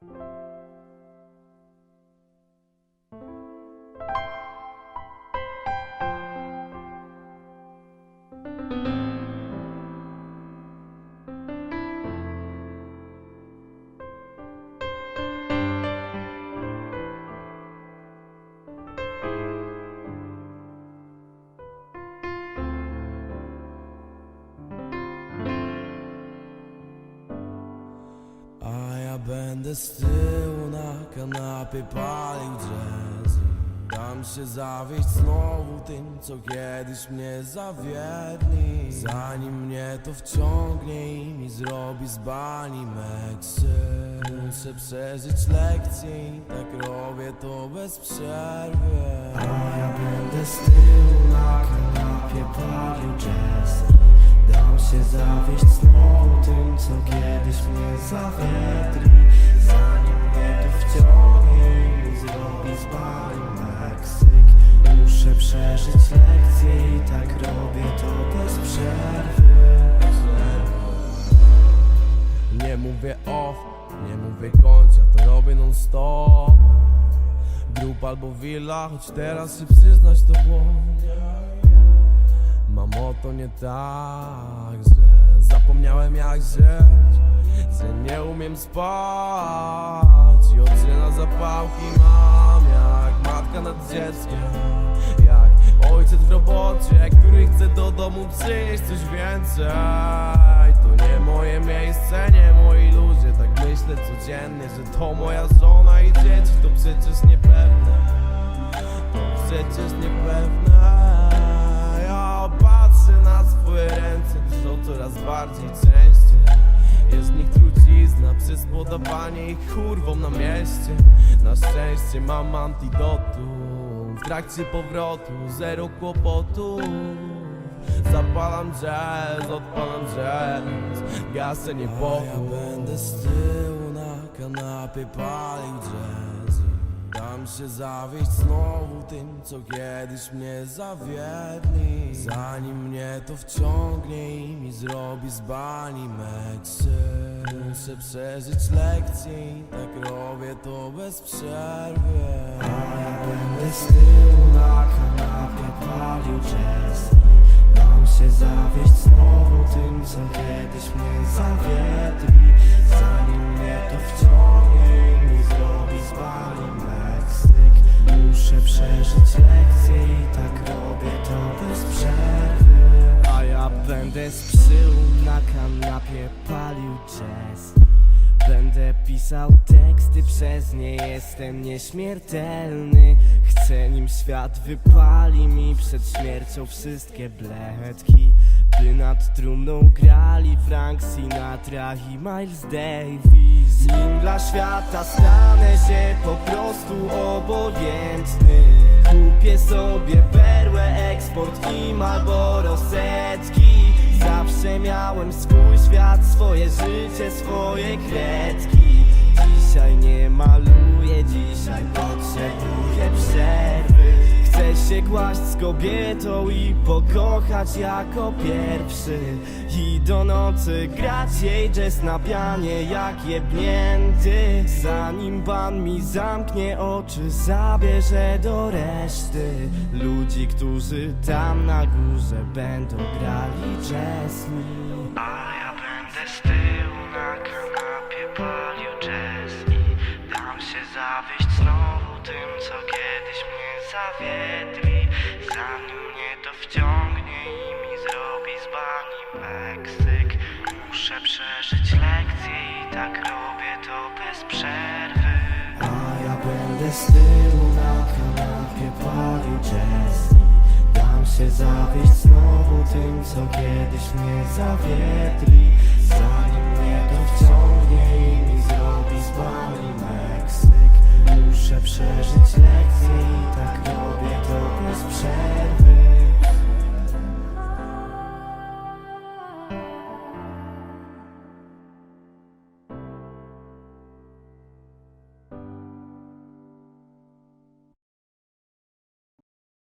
you będę z tyłu na kanapie palił jazz Dam się zawieść znowu tym, co kiedyś mnie zawiedli. Zanim mnie to wciągnie i mi zrobi z bani meksy. Muszę przeżyć lekcję i tak robię to bez przerwy. A ja będę z tyłu na kanapie palił jazz Dam się zawieść znowu tym, co kiedyś mnie zawiedli robię non stop Grup albo villa, choć teraz się przyznać to błąd Mam o to nie tak, że zapomniałem jak żyć Że nie umiem spać. I oczy zapałki mam Jak matka nad dzieckiem Jak ojciec w robocie, który chce do domu przynieść coś więcej. To nie moje miejsce, nie moi ludzie że to moja żona i dzieci To przecież niepewne. To przecież niepewne. Ja patrzę na swoje ręce Drżą coraz bardziej częściej. Jest w nich trucizna przez podawanie ich kurwą na mieście. Na szczęście mam antidotum W trakcie powrotu zero kłopotów. Zapalam jazz, odpalam jazz Gasę niepokój. Ja będę z tyłu kanapie palił jazz Dam się zawieść znowu tym, co kiedyś mnie zawiedli. Zanim mnie to wciągnie i mi zrobi z bani meksy. Muszę przeżyć lekcję i tak robię to bez przerwy. A ja będę z tyłu na kanapie palił jazz Dam się zawieść znowu przeżyć lekcję i tak robię to bez przerwy. A ja będę z przyłu na kanapie palił jazz. Będę pisał teksty, przez nie jestem nieśmiertelny. Chcę nim świat wypali mi przed śmiercią wszystkie bledki By nad trumną grali Frank Sinatra i Miles Davis. Nim dla świata stanę się po prostu obojętny Kupię sobie perłę, eksport i Marlboro setki Zawsze miałem swój świat, swoje życie, swoje kredki. Dzisiaj nie maluję, dzisiaj potrzebuję przerwy Chcę się kłaść z kobietą i pokochać jako pierwszy. I do nocy grać jej jazz na pianie jak jebnięty. Zanim pan mi zamknie oczy, zabierze do reszty. Ludzi, którzy tam na górze będą grali jazz mi. A ja będę z mnie zawiedli Zanim mnie to wciągnie i mi zrobi z bani Meksyk. Muszę przeżyć lekcję i tak robię to bez przerwy. A ja będę z tyłu na kanapie palił jazz dam się zawieść znowu tym, co kiedyś mnie zawiedli. Zanim mnie to wciągnie i mi zrobi z bani Meksyk Muszę przeżyć